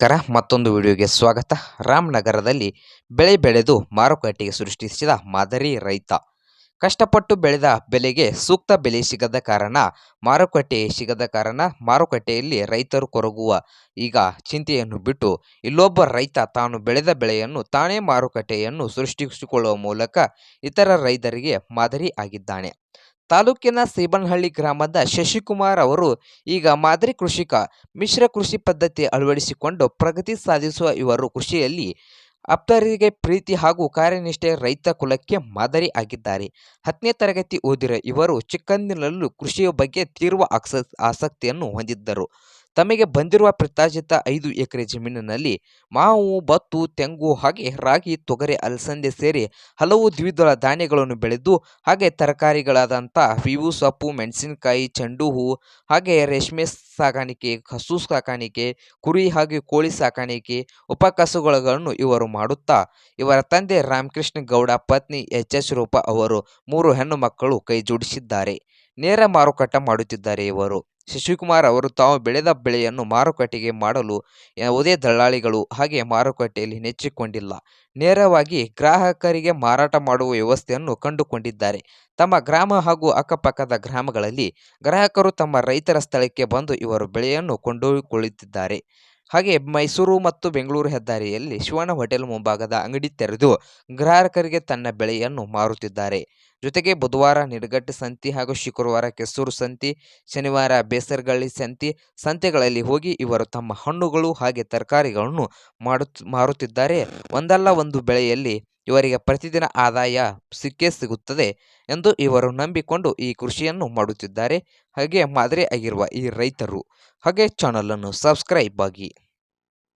ನಮಸ್ಕಾರ, ಮತ್ತೊಂದು ವಿಡಿಯೋಗೆ ಸ್ವಾಗತ. ರಾಮನಗರದಲ್ಲಿ ಬೆಳೆ ಬೆಳೆದು ಮಾರುಕಟ್ಟೆಗೆ ಸೃಷ್ಟಿಸಿದ ಮಾದರಿ ರೈತ. ಕಷ್ಟಪಟ್ಟು ಬೆಳೆದ ಬೆಲೆಗೆ ಸೂಕ್ತ ಬೆಲೆ ಸಿಗದ ಕಾರಣ ಮಾರುಕಟ್ಟೆ ಸಿಗದ ಕಾರಣ ಮಾರುಕಟ್ಟೆಯಲ್ಲಿ ರೈತರು ಕೊರಗುವ ಈಗ ಚಿಂತೆಯನ್ನು ಬಿಟ್ಟು ಇಲ್ಲೊಬ್ಬ ರೈತ ತಾನು ಬೆಳೆದ ಬೆಳೆಯನ್ನು ತಾನೇ ಮಾರುಕಟ್ಟೆಯನ್ನು ಸೃಷ್ಟಿಸಿಕೊಳ್ಳುವ ಮೂಲಕ ಇತರ ರೈತರಿಗೆ ಮಾದರಿ ಆಗಿದ್ದಾನೆ. ತಾಲೂಕಿನ ಸೀಬನಹಳ್ಳಿ ಗ್ರಾಮದ ಶಶಿಕುಮಾರ್ ಅವರು ಈಗ ಮಾದರಿ ಕೃಷಿಕ, ಮಿಶ್ರ ಕೃಷಿ ಪದ್ಧತಿ ಅಳವಡಿಸಿಕೊಂಡು ಪ್ರಗತಿ ಸಾಧಿಸುವ ಇವರು ಕೃಷಿಯಲ್ಲಿ ಅಪ್ತರಿಗೆ ಪ್ರೀತಿ ಹಾಗೂ ಕಾರ್ಯನಿಷ್ಠೆ ರೈತ ಕುಲಕ್ಕೆ ಮಾದರಿ ಆಗಿದ್ದಾರೆ. ಹತ್ತನೇ ತರಗತಿ ಓದಿರುವ ಇವರು ಚಿಕ್ಕಂದಿನಲ್ಲೂ ಕೃಷಿಯ ಬಗ್ಗೆ ಆಕ್ಸ, ಆಸಕ್ತಿಯನ್ನು ಹೊಂದಿದ್ದರು. ತಮಗೆ ಬಂದಿರುವ ಪ್ರತ್ಯಾಜಿತ ಐದು ಎಕರೆ ಜಮೀನಿನಲ್ಲಿ ಮಾವು, ಭತ್ತು, ತೆಂಗು ಹಾಗೆ ರಾಗಿ, ತೊಗರೆ, ಅಲಸಂದೆ ಸೇರಿ ಹಲವು ದ್ವಿದಳ ಧಾನ್ಯಗಳನ್ನು ಬೆಳೆದು ಹಾಗೆ ತರಕಾರಿಗಳಾದಂಥ ವಿವು ಸೊಪ್ಪು, ಮೆಣಸಿನಕಾಯಿ, ಚೆಂಡು ಹೂ ಹಾಗೆ ರೇಷ್ಮೆ ಸಾಕಾಣಿಕೆ, ಹಸು ಸಾಕಾಣಿಕೆ, ಕುರಿ ಹಾಗೆ ಕೋಳಿ ಸಾಕಾಣಿಕೆ ಉಪಕಸುಗಳನ್ನು ಇವರು ಮಾಡುತ್ತಾ, ಇವರ ತಂದೆ ರಾಮಕೃಷ್ಣ ಗೌಡ, ಪತ್ನಿ ಎಚ್ ಎಸ್ ರೂಪ ಅವರು ಮೂರು ಹೆಣ್ಣು ಮಕ್ಕಳು ಕೈ ಜೋಡಿಸಿದ್ದಾರೆ ನೇರ ಮಾರುಕಟ್ಟೆ ಮಾಡುತ್ತಿದ್ದಾರೆ ಇವರು. ಶಶಿಕುಮಾರ್ ಅವರು ತಾವು ಬೆಳೆದ ಬೆಳೆಯನ್ನು ಮಾರುಕಟ್ಟೆಗೆ ಮಾಡಲು ಯಾವುದೇ ದಳ್ಳಾಳಿಗಳು ಹಾಗೆ ಮಾರುಕಟ್ಟೆಯಲ್ಲಿ ನೆಚ್ಚಿಕೊಂಡಿಲ್ಲ. ನೇರವಾಗಿ ಗ್ರಾಹಕರಿಗೆ ಮಾರಾಟ ಮಾಡುವ ವ್ಯವಸ್ಥೆಯನ್ನು ಕಂಡುಕೊಂಡಿದ್ದಾರೆ. ತಮ್ಮ ಗ್ರಾಮ ಹಾಗೂ ಅಕ್ಕಪಕ್ಕದ ಗ್ರಾಮಗಳಲ್ಲಿ ಗ್ರಾಹಕರು ತಮ್ಮ ರೈತರ ಸ್ಥಳಕ್ಕೆ ಬಂದು ಇವರು ಬೆಳೆಯನ್ನು ಕೊಂಡೊಯ್ಯುಕೊಳ್ಳುತ್ತಿದ್ದಾರೆ ಹಾಗೆ ಮೈಸೂರು ಮತ್ತು ಬೆಂಗಳೂರು ಹೆದ್ದಾರಿಯಲ್ಲಿ ಶಿವಣ್ಣ ಹೋಟೆಲ್ ಮುಂಭಾಗದ ಅಂಗಡಿ ತೆರೆದು ಗ್ರಾಹಕರಿಗೆ ತನ್ನ ಬೆಳೆಯನ್ನು ಮಾರುತ್ತಿದ್ದಾರೆ. ಜೊತೆಗೆ ಬುಧವಾರ ನಿಡಗಟ್ಟ ಸಂತಿ ಹಾಗೂ ಶುಕ್ರವಾರ ಕೆಸೂರು ಸಂತಿ, ಶನಿವಾರ ಬೇಸರಗಳ್ಳಿ ಸಂತಿ, ಸಂತೆಗಳಲ್ಲಿ ಹೋಗಿ ಇವರು ತಮ್ಮ ಹಣ್ಣುಗಳು ಹಾಗೆ ತರಕಾರಿಗಳನ್ನು ಮಾಡುತ್, ಮಾರುತ್ತಿದ್ದಾರೆ. ಒಂದಲ್ಲ ಒಂದು ಬೆಳೆಯಲ್ಲಿ ಇವರಿಗೆ ಪ್ರತಿದಿನ ಆದಾಯ ಸಿಕ್ಕೇ ಸಿಗುತ್ತದೆ ಎಂದು ಇವರು ನಂಬಿಕೊಂಡು ಈ ಕೃಷಿಯನ್ನು ಮಾಡುತ್ತಿದ್ದಾರೆ. ಹಾಗೆ ಮಾದರಿ ಆಗಿರುವ ಈ ರೈತರು ಹಾಗೆ ಚಾನಲನ್ನು ಸಬ್ಸ್ಕ್ರೈಬ್ ಆಗಿ